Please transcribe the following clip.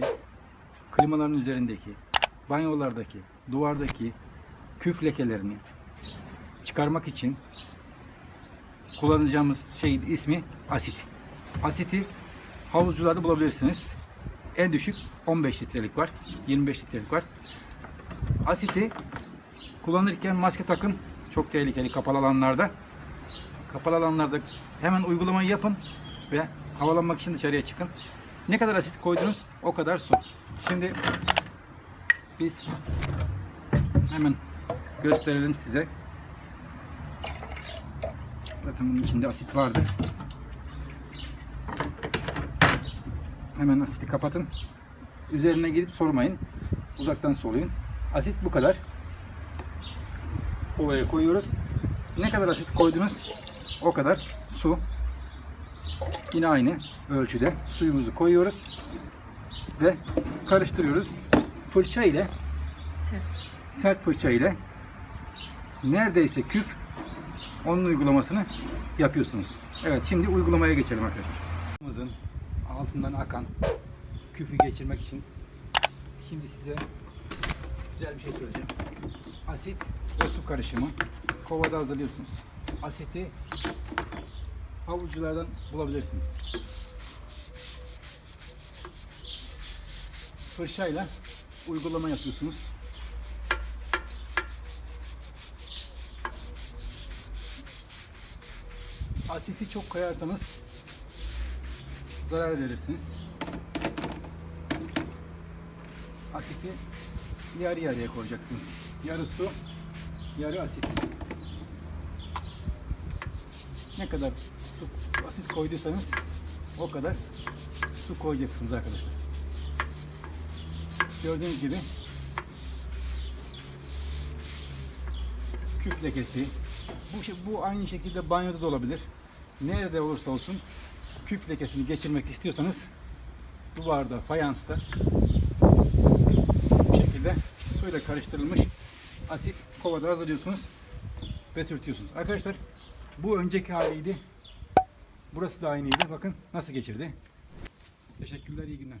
ki klimaların üzerindeki, banyolardaki, duvardaki küf lekelerini çıkarmak için kullanacağımız şeyin ismi asit. Asiti havuzcularda bulabilirsiniz. En düşük 15 litrelik var, 25 litrelik var. Asiti kullanırken maske takın. Çok tehlikeli kapalı alanlarda. Kapalı alanlarda hemen uygulamayı yapın ve havalanmak için dışarıya çıkın. Ne kadar asit koydunuz o kadar su. Şimdi biz hemen gösterelim size. Zaten bunun içinde asit vardı. Hemen asiti kapatın. Üzerine gidip sormayın. Uzaktan soluyun. Asit bu kadar. Ovaya koyuyoruz. Ne kadar asit koydunuz o kadar su. Yine aynı ölçüde suyumuzu koyuyoruz ve karıştırıyoruz. Fırça ile sert fırça ile neredeyse küp onun uygulamasını yapıyorsunuz. Evet şimdi uygulamaya geçelim arkadaşlar. Altından akan küfü geçirmek için şimdi size güzel bir şey söyleyeceğim. Asit ve su karışımı kovada hazırlıyorsunuz. Asiti havuççulardan bulabilirsiniz. Fırçayla uygulama yapıyorsunuz. Asiti çok koyarsanız zarar verirsiniz. Asiti yarı yarıya koyacaksınız. Yarı su, yarı asit. Ne kadar su, asit koyduysanız o kadar su koyacaksınız arkadaşlar. Gördüğünüz gibi küp lekesi. Bu, bu aynı şekilde banyoda da olabilir. Nerede olursa olsun küp lekesini geçirmek istiyorsanız duvarda, fayansta bu şekilde suyla karıştırılmış asit kovada hazırlıyorsunuz ve sürtüyorsunuz. Arkadaşlar bu önceki haliydi. Burası da aynıydı. Bakın nasıl geçirdi. Teşekkürler, iyi günler.